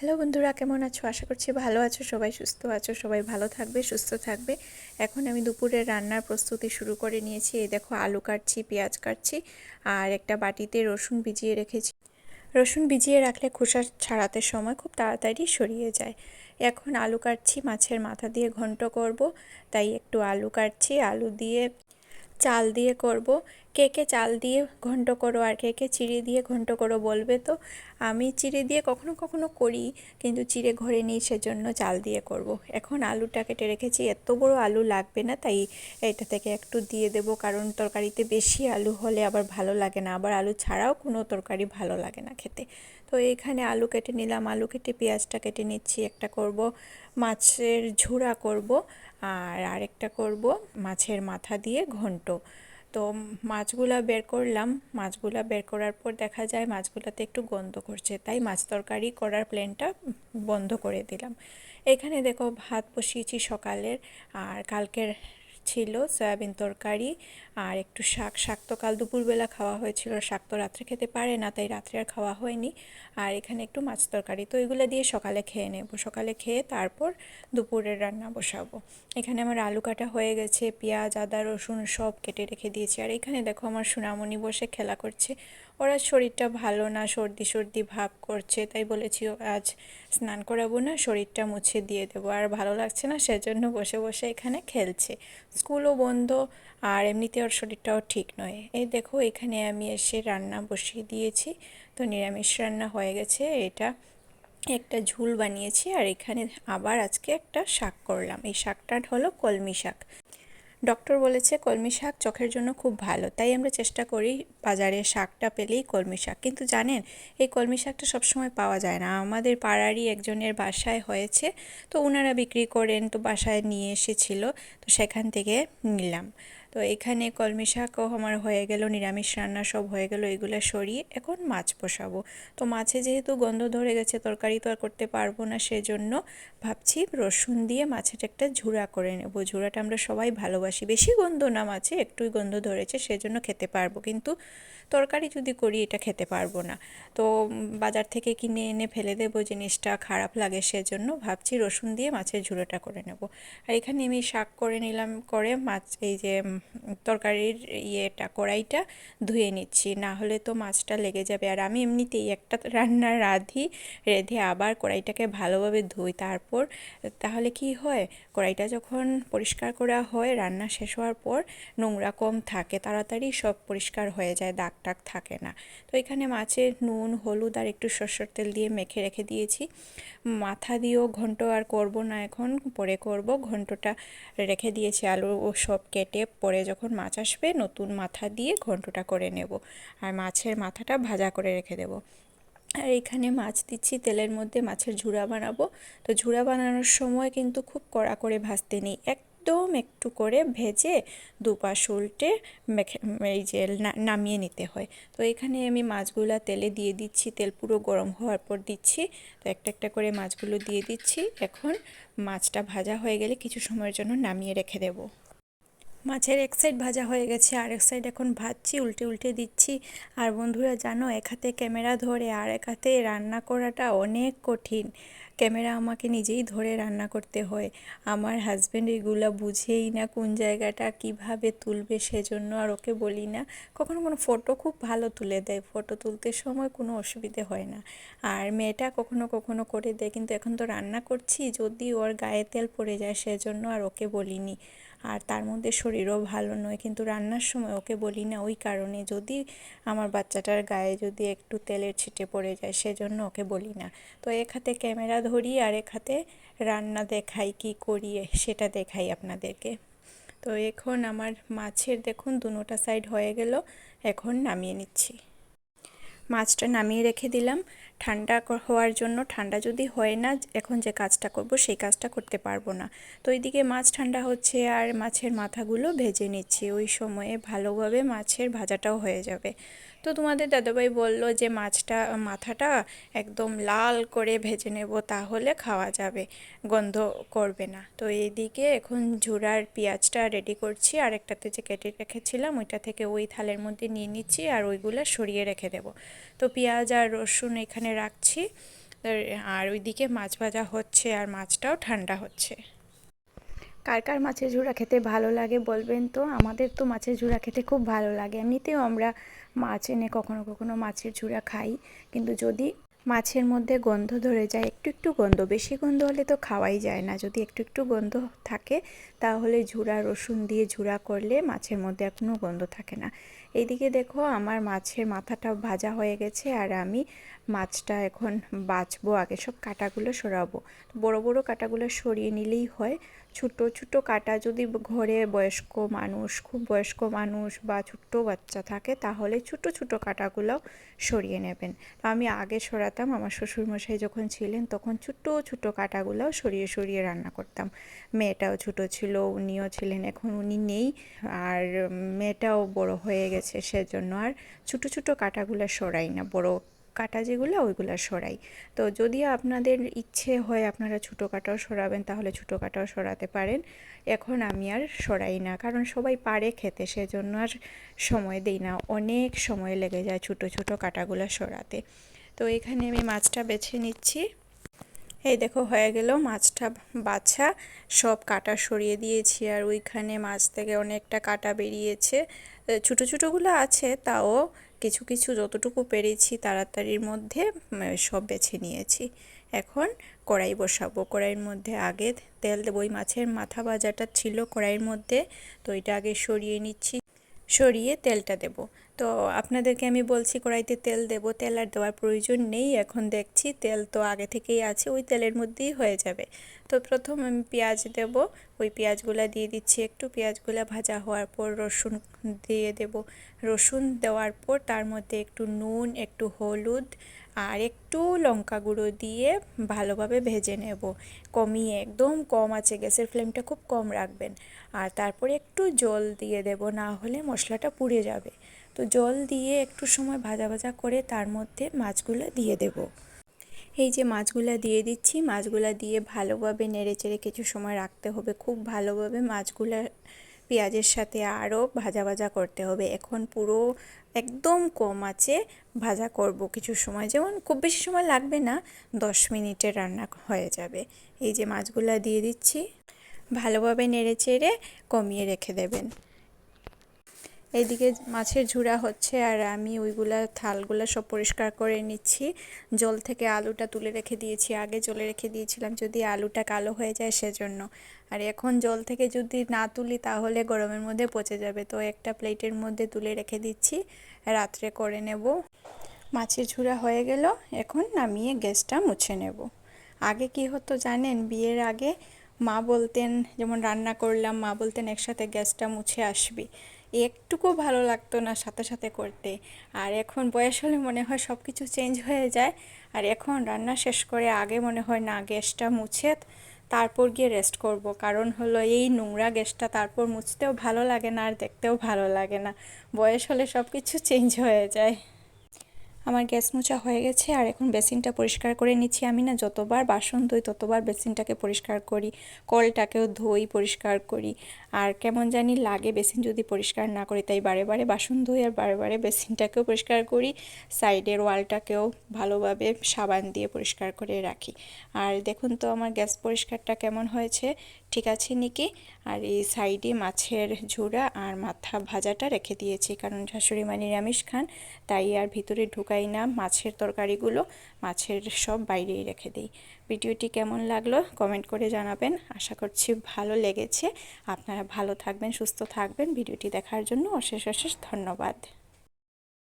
Hello বন্ধুরা, কেমন আছো? আশা করছি ভালো আছো, সবাই সুস্থ আছো, সবাই ভালো থাকবে, সুস্থ থাকবে। এখন আমি দুপুরের রান্নার প্রস্তুতি শুরু করে নিয়েছি। এই দেখো, আলু কাটছি, পেঁয়াজ কাটছি আর একটা বাটিতে রসুন ভিজিয়ে রেখেছি। রসুন ভিজিয়ে রাখলে খোসা ছাড়াতে সময় খুব তাড়াতাড়ি সরিয়ে যায়। এখন আলু কাটছি, মাছের মাথা দিয়ে ঘন্ট করব, তাই একটু আলু কাটছি, আলু দিয়ে চাল দিয়ে করব। কে কে চাল দিয়ে ঘন্ট করো আর কে কে চিড়ে দিয়ে ঘন্ট করো বলবে তো? আমি চিড়ে দিয়ে কখনো কখনো করি, কিন্তু চিড়ে ঘরে নিই সেজন্য চাল দিয়ে করব। এখন আলুটা কেটে রেখেছি, এত বড় আলু লাগবে না, তাই এটা থেকে একটু দিয়ে দেব, কারণ তরকারিতে বেশি আলু হলে আবার ভালো লাগে না। আবার আলু ছাড়াও কোনো তরকারি ভালো লাগে না খেতে। তো এইখানে আলু কেটে নিলাম, আলু কেটে পেঁয়াজটা কেটে নিচ্ছি, একটা করব, মাছের ঝুড়া করব আর আরেকটা করব মাছের মাথা দিয়ে ঘন্ট। তো মাছগুলা বের করলাম। মাছগুলা বের করার পর দেখা যায় মাছগুলাতে একটু গন্ধ করছে, তাই মাছ তরকারি করার প্ল্যানটা বন্ধ করে দিলাম। এখানে দেখো ভাত বসিয়েছি সকালের, আর কালকের ছিল, সয়াবিন তরকারি আর একটু শাক। শাক তো কাল দুপুরবেলা খাওয়া হয়েছিল, শাক তো রাত্রে খেতে পারে না, তাই রাত্রে আর খাওয়া হয়নি। আর এখানে একটু মাছ তরকারি, তো এগুলো দিয়ে সকালে খেয়ে নেব। সকালে খেয়ে তারপর দুপুরের রান্না বসাবো। এখানে আমার আলু কাটা হয়ে গেছে, পেঁয়াজ, আদা, রসুন সব কেটে রেখে দিয়েছি। আর এখানে দেখো আমার সোনামণি বসে খেলা করছে। ওরা শরীরটা ভালো না, সর্দি সর্দি ভাব করছে, তাই বলেছি আজ স্নান করাবো না, শরীরটা মুছে দিয়ে দেবো। আর ভালো লাগছে না, সেজন্য বসে বসে এখানে খেলছে। স্কুলও বন্ধ আর এমনিতে ওর শরীরটাও ঠিক নয়। এই দেখো, এখানে আমি এসে রান্না বসিয়ে দিয়েছি। তো নিরামিষ রান্না হয়ে গেছে। এটা একটা ঝুল বানিয়েছি আর এখানে আবার আজকে একটা শাক করলাম। এই শাকটা হলো কলমি শাক। ডক্টর বলেছে কলমি শাক চোখের জন্য খুব ভালো। তাই আমরা চেষ্টা করি বাজারে শাকটা পেলেই কলমি শাক। কিন্তু জানেন, এই কলমি শাকটা সবসময় পাওয়া যায় না। আমাদের পাড়ারই একজনের বাসায় হয়েছে, তো ওনারা বিক্রি করেন, তো বাসায় নিয়ে এসেছিল, তো সেখান থেকে নিলাম। তো এখানে কলমি শাকও আমার হয়ে গেল, নিরামিষ রান্না সব হয়ে গেল, এগুলো সরিয়ে এখন মাছ বসাবো। তো মাছে যেহেতু গন্ধ ধরে গেছে, তরকারি তো আর করতে পারব না, সেজন্য ভাবছি রসুন দিয়ে মাছের একটা ঝুড়া করে নেব। ঝুড়াটা আমরা সবাই ভালোবাসি, বেশি গন্ধ না মাছে, একটুই গন্ধ ধরেছে, সেজন্য খেতে পারব। কিন্তু তরকারি যদি করি, এটা খেতে পারব না। তো বাজার থেকে কিনে এনে ফেলে দেবো, জিনিসটা খারাপ লাগে, সেজন্য ভাবছি রসুন দিয়ে মাছের ঝুড়োটা করে নেব। আর এখানে আমি শাক করে নিলাম, করে মাছ, এই যে তরকারির ইয়েটা, কড়াইটা ধুয়ে নিচ্ছি। না হলে তো মাছটা লেগে যাবে। আর আমি এমনিতেই একটা রান্না রাঁধি, রেঁধে আবার কড়াইটাকে ভালোভাবে ধুই। তারপর তাহলে কি হয়? কড়াইটা যখন পরিষ্কার করা হয়, রান্না শেষ হওয়ার পর নোংরা কম থাকে, তাড়াতাড়ি সব পরিষ্কার হয়ে যায়, দাগ টাগ থাকে না। তো এখানে মাছের নুন, হলুদ আর একটু সরষের তেল দিয়ে মেখে রেখে দিয়েছি। মাথা দিয়েও ঘন্ট আর করব না এখন, পরে করব। ঘন্টটা রেখে দিয়েছি, আলু ও সব কেটে পরে যখন মাছ আসবে, নতুন মাথা দিয়ে ঘন্টটা করে নেব আর মাছের মাথাটা ভাজা করে রেখে দেব। আর এখানে মাছ দিচ্ছি, তেলের মধ্যে মাছের ঝুড়া বানাবো। তো ঝুড়া বানানোর সময় কিন্তু খুব কড়া করে ভাজতে নেই এক একদম একটু করে ভেজে দুপাশ উল্টে এই যে নামিয়ে নিতে হয়। তো এখানে আমি মাছগুলো তেলে দিয়ে দিচ্ছি, তেল পুরো গরম হওয়ার পর দিচ্ছি। তো একটা একটা করে মাছগুলো দিয়ে দিচ্ছি। এখন মাছটা ভাজা হয়ে গেলে কিছু সময়ের জন্য নামিয়ে রেখে দেবো। মাছের এক সাইড ভাজা হয়ে গেছে, আর এক সাইড এখন ভাজছি, উল্টে উল্টে দিচ্ছি। আর বন্ধুরা জানো, এক হাতে ক্যামেরা ধরে আর এক হাতে রান্না করাটা অনেক কঠিন। ক্যামেরা আমাকে নিজেই ধরে রান্না করতে হয়। আমার হাজব্যান্ড এগুলো বুঝেই না কোন জায়গাটা কীভাবে তুলবে সেজন্য আর ওকে বলি না। কখনো কোনো ফটো খুব ভালো তুলে দেয়। ফটো তুলতে সময় কোনো অসুবিধে হয় না। আর মেয়েটা কখনো কখনো করে দেয়। কিন্তু এখন তো রান্না করছি, যদি ওর গায়ে তেল পড়ে যায় সেজন্য আর ওকে বলিনি। আর তার মধ্যে শরীরও ভালো নয়। কিন্তু রান্নার সময় ওকে বলি না ওই কারণে। যদি আমার বাচ্চাটার গায়ে যদি একটু তেলের ছিটে পড়ে যায় সেজন্য ওকে বলি না। তো এক হাতে ক্যামেরা ধরি আর এক হাতে রান্না দেখাই কি করি, সেটা দেখাই আপনাদেরকে। তো এখন আমার মাছের দেখুন দুনোটা সাইড হয়ে গেল, এখন নামিয়ে নিচ্ছি। মাছটা নামিয়ে রেখে দিলাম। ঠান্ডা হওয়ার জন্য ঠান্ডা যদি হয় না, এখন যে কাজটা করব, সেই কাজটা করতে পারব না। তো ওইদিকে মাছ ঠান্ডা হচ্ছে আর মাছের মাথাগুলো ভেজে নিচ্ছি। ওই সময়ে ভালোভাবে মাছের ভাজাটাও হয়ে যাবে। তো তোমাদের দাদাভাই বলল যে মাছটা, মাথাটা একদম লাল করে ভেজে নেব, তাহলে খাওয়া যাবে, গন্ধ করবে না। তো এইদিকে এখন ঝুড়ার পেঁয়াজটা রেডি করছি, আর একটাতে যে কেটে রেখেছিলাম, ওইটা থেকে ওই থালের মধ্যে নিয়ে নিচ্ছি, আর ওইগুলো সরিয়ে রেখে দেব। তো পেঁয়াজ আর রসুন এখানে রাখছি, আর ওইদিকে মাছ ভাজা হচ্ছে, আর মাছটাও ঠান্ডা হচ্ছে। কার কার মাছের ঝুড়া খেতে ভালো লাগে বলবেন তো? আমাদের তো মাছের ঝুড়া খেতে খুব ভালো লাগে। এমনিতেও আমরা মাছ এনে কখনো কখনো মাছের ঝুড়া খাই। কিন্তু যদি মাছের মধ্যে গন্ধ ধরে যায়, একটু একটু গন্ধ, বেশি গন্ধ হলে তো খাওয়াই যায় না। যদি একটু একটু গন্ধ থাকে, তাহলে ঝুড়া রসুন দিয়ে ঝুড়া করলে মাছের মধ্যে আর কোনো গন্ধ থাকে না। এইদিকে দেখো আমার মাছের মাথাটা ভাজা হয়ে গেছে আর আমি মাছটা এখন বাছবো, আগে সব কাটাগুলো সরাবো। বড় বড় কাটাগুলো সরিয়ে নিলেই হয়। ছোটো ছোটো কাটা যদি ঘরে বয়স্ক মানুষ, খুব বয়স্ক মানুষ বা ছোট্ট বাচ্চা থাকে, তাহলে ছোটো ছোটো কাটাগুলো সরিয়ে নেবেন। তো আমি আগে সরাতাম, আমার শ্বশুরমশাই যখন ছিলেন তখন ছোটো ছোটো কাটাগুলো সরিয়ে সরিয়ে রান্না করতাম। মেয়েটাও ছোটো ছিল, উনিও ছিলেন, এখন উনি নেই। আর মেয়েটাও বড় হয়ে গেছে সেজন্য আর ছোটো ছোটো কাটাগুলো সরাই না। বড় কাটা যেগুলো, ওইগুলো সরাই। তো যদি আপনাদের ইচ্ছে হয় আপনারা ছোটো কাটাও সরাবেন, তাহলে ছোটো কাটাও সরাতে পারেন। এখন আমি আর সরাই না, কারণ সবাই পারে খেতে, সেজন্য আর সময় দিই না। অনেক সময় লেগে যায় ছোটো ছোটো কাটাগুলো সরাতে। তো এখানে আমি মাছটা বেছে নিচ্ছি। এই দেখো, হয়ে গেল মাছটা বাছা। সব কাটা সরিয়ে দিয়েছি আর ওইখানে মাছ থেকে অনেকটা কাটা বেরিয়েছে। ছোটো ছোটোগুলো আছে, তাও কিছু কিছু যতটুকু পেরেছি তাড়াতাড়ির মধ্যে সব বেছে নিয়েছি। এখন কড়াই বসাবো। কড়াইয়ের মধ্যে আগে তেল দেবো। ওই মাছের মাথা ভাজাটা ছিল কড়াইয়ের মধ্যে, তো এটা আগে সরিয়ে নিচ্ছি। সরিয়ে তেলটা দেব। তো আপনাদেরকে আমি বলছি কড়াইতে তেল দেব। তেল আর দেওয়ার প্রয়োজন নেই। এখন দেখছি তেল তো আগে থেকেই আছে, ওই তেলের মধ্যেই হয়ে যাবে। তো প্রথম আমি পেঁয়াজ দেব। ওই পেঁয়াজগুলো দিয়ে দিচ্ছি একটু। পেঁয়াজগুলো ভাজা হওয়ার পর রসুন দিয়ে দেব। রসুন দেওয়ার পর তার মধ্যে একটু নুন, একটু হলুদ আর একটু লঙ্কা গুঁড়ো দিয়ে ভালোভাবে ভেজে নেব। কমিয়ে একদম কম আছে, গ্যাসের ফ্লেমটা খুব কম রাখবেন। আর তারপরে একটু জল দিয়ে দেব, না হলে মশলাটা পুড়ে যাবে। তো জল দিয়ে একটু সময় ভাজা ভাজা করে তার মধ্যে মাছগুলো দিয়ে দেব। এই যে মাছগুলো দিয়ে দিচ্ছি, মাছগুলো দিয়ে ভালোভাবে নেড়ে চেড়ে কিছু সময় রাখতে হবে। খুব ভালোভাবে মাছগুলো পেঁয়াজের সাথে আরও ভাজা ভাজা করতে হবে। এখন পুরো একদম কম আছে ভাজা করব কিছু সময়। যেমন খুব বেশি সময় লাগবে না, দশ মিনিটে রান্না হয়ে যাবে। এই যে মাছগুলো দিয়ে দিচ্ছি, ভালোভাবে নেড়ে চেড়ে কমিয়ে রেখে দেবেন। এইদিকে মাছের ঝুড়া হচ্ছে আর আমি ওইগুলা থালগুলো সব পরিষ্কার করে নিচ্ছি। জল থেকে আলুটা তুলে রেখে দিয়েছি। আগে জলে রেখে দিয়েছিলাম যদি আলুটা কালো হয়ে যায় সেজন্য। আর এখন জল থেকে যদি না তুলি তাহলে গরমের মধ্যে পচে যাবে। তো একটা প্লেটের মধ্যে তুলে রেখে দিচ্ছি। রাত্রে করে নেব। মাছের ঝুড়া হয়ে গেল। এখন নামিয়ে গ্যাসটা মুছে নেব। আগে কি হতো জানেন? বিয়ের আগে মা বলতেন, যেমন রান্না করলাম, মা বলতেন একসাথে গ্যাসটা মুছে আসবি। একটুকু ভালো লাগতো না সাথে সাথে করতে। আর এখন বয়স হলে মনে হয় সব কিছু চেঞ্জ হয়ে যায়। আর এখন রান্না শেষ করে আগে মনে হয় না গ্যাসটা মুছে তারপর গিয়ে রেস্ট করব। কারণ হলো এই নোংরা গ্যাসটা তারপর মুছতেও ভালো লাগে না আর দেখতেও ভালো লাগে না। বয়স হলে সব কিছু চেঞ্জ হয়ে যায়। আমার গ্যাস মোছা হয়ে গেছে আর এখন বেসিনটা পরিষ্কার করে নিচ্ছি। আমি না যতবার বাসন ধুই ততবার বেসিনটাকে পরিষ্কার করি, কলটাকেও ধুই পরিষ্কার করি। আর কেমন জানি লাগে বেসিন যদি পরিষ্কার না করি, তাই বারে বারে বাসন ধুই আর বারে বারে বেসিনটাকেও পরিষ্কার করি। সাইডের ওয়ালটাকেও ভালোভাবে সাবান দিয়ে পরিষ্কার করে রাখি। আর দেখুন তো আমার গ্যাস পরিষ্কারটা কেমন হয়েছে? ঠিক আছে নাকি? আর এই সাইডে মাছের ঝোড়া আর মাথা ভাজাটা রেখে দিয়েছি, কারণ শাশুড়ি মা নিরামিষ খান, তাই আর ভিতরে ঢুকাই না মাছের তরকারিগুলো, মাছের সব বাইরেই রেখে দিই। ভিডিওটি কেমন লাগল কমেন্ট করে জানাবেন। আশা করছি ভালো লেগেছে। আপনারা ভালো থাকবেন, সুস্থ থাকবেন। ভিডিওটি দেখার জন্য অশেষ অশেষ ধন্যবাদ।